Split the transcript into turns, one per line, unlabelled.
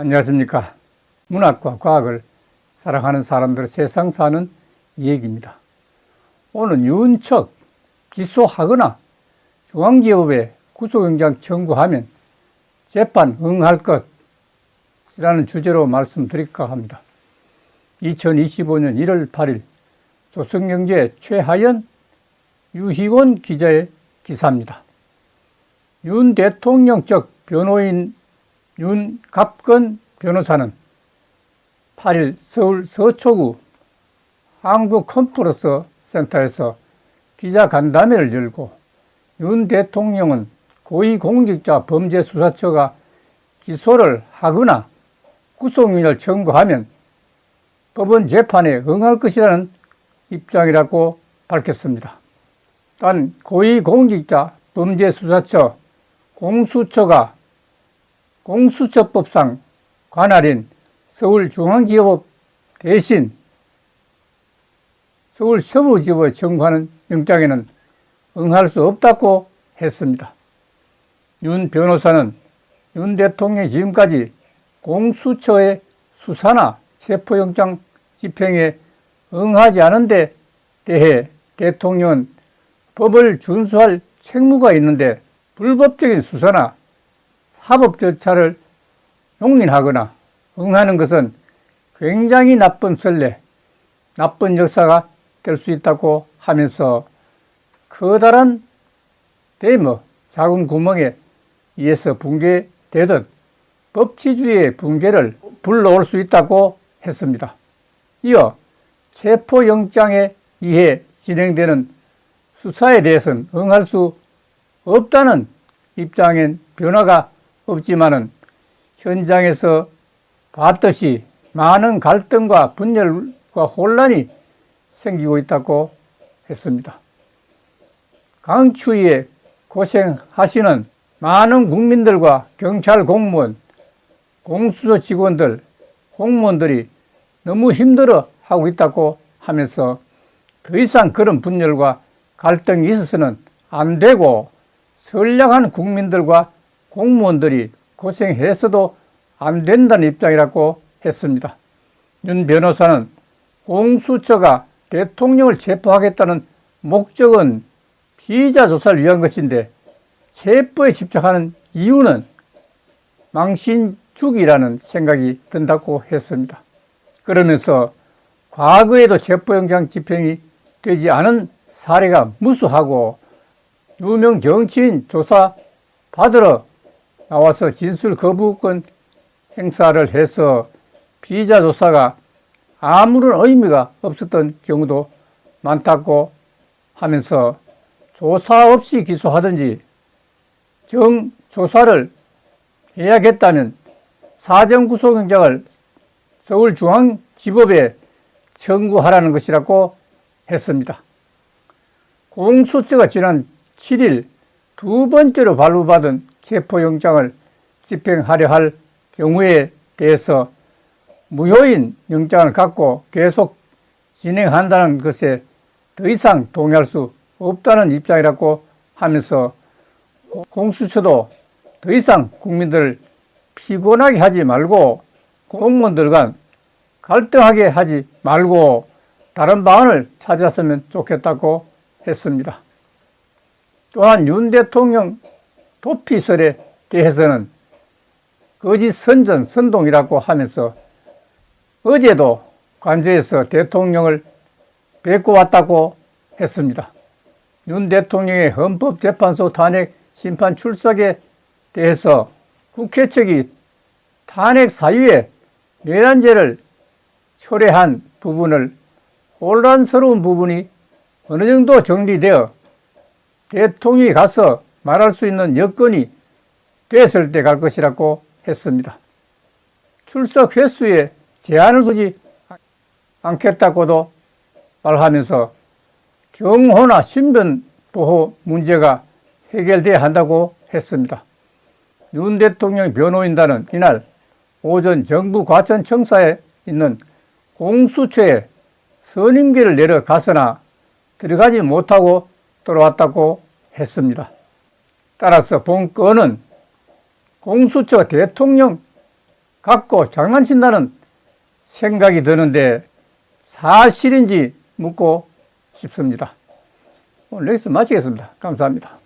안녕하십니까. 문학과 과학을 사랑하는 사람들의 세상 사는 이야기입니다. 오늘 윤척 기소하거나 중앙지법에 구속영장 청구하면 재판 응할 것이라는 주제로 말씀드릴까 합니다. 2025년 1월 8일 조선경제 최하연 유희원 기자의 기사입니다. 윤 대통령 적 변호인 윤갑건 변호사는 8일 서울 서초구 한국 컨퍼런스 센터에서 기자 간담회를 열고 윤 대통령은 고위공직자 범죄수사처가 기소를 하거나 구속영장을 청구하면 법원 재판에 응할 것이라는 입장이라고 밝혔습니다. 단 고위공직자 범죄수사처 공수처가 공수처법상 관할인 서울중앙지법 대신 서울서부지법에 청구하는 영장에는 응할 수 없다고 했습니다. 윤 변호사는 윤 대통령이 지금까지 공수처의 수사나 체포영장 집행에 응하지 않은 데 대해 대통령은 법을 준수할 책무가 있는데 불법적인 수사나 사법 절차를 용인하거나 응하는 것은 굉장히 나쁜 선례, 나쁜 역사가 될 수 있다고 하면서 커다란 데머 작은 구멍에 의해서 붕괴되듯 법치주의의 붕괴를 불러올 수 있다고 했습니다. 이어 체포영장에 의해 진행되는 수사에 대해서는 응할 수 없다는 입장엔 변화가 없지만은 현장에서 봤듯이 많은 갈등과 분열과 혼란이 생기고 있다고 했습니다. 강추위에 고생하시는 많은 국민들과 경찰 공무원, 공수처 직원들, 공무원들이 너무 힘들어 하고 있다고 하면서 더 이상 그런 분열과 갈등이 있어서는 안 되고 선량한 국민들과 공무원들이 고생해서도 안 된다는 입장이라고 했습니다. 윤 변호사는 공수처가 대통령을 체포하겠다는 목적은 피의자 조사를 위한 것인데 체포에 집착하는 이유는 망신주기라는 생각이 든다고 했습니다. 그러면서 과거에도 체포영장 집행이 되지 않은 사례가 무수하고 유명 정치인 조사 받으러 나와서 진술 거부권 행사를 해서 피의자 조사가 아무런 의미가 없었던 경우도 많다고 하면서 조사 없이 기소하든지 정 조사를 해야겠다면 사정구속영장을 서울중앙지법에 청구하라는 것이라고 했습니다. 공수처가 지난 7일 두 번째로 발부받은 체포영장을 집행하려 할 경우에 대해서 무효인 영장을 갖고 계속 진행한다는 것에 더 이상 동의할 수 없다는 입장이라고 하면서 공수처도 더 이상 국민들을 피곤하게 하지 말고 공무원들 간 갈등하게 하지 말고 다른 방안을 찾았으면 좋겠다고 했습니다. 또한 윤 대통령 도피설에 대해서는 거짓 선전, 선동이라고 하면서 어제도 관저에서 대통령을 뵙고 왔다고 했습니다. 윤 대통령의 헌법재판소 탄핵 심판 출석에 대해서 국회 측이 탄핵 사유에 내란죄를 초래한 부분을 혼란스러운 부분이 어느 정도 정리되어 대통령이 가서 말할 수 있는 여건이 됐을 때 갈 것이라고 했습니다. 출석 횟수에 제한을 두지 않겠다고도 말하면서 경호나 신변 보호 문제가 해결돼야 한다고 했습니다. 윤 대통령 변호인단은 이날 오전 정부 과천청사에 있는 공수처에 선임계를 내려 가서나 들어가지 못하고 돌아왔다고 했습니다. 따라서 본 건은 공수처 대통령 갖고 장난친다는 생각이 드는데 사실인지 묻고 싶습니다. 오늘 여기서 마치겠습니다. 감사합니다.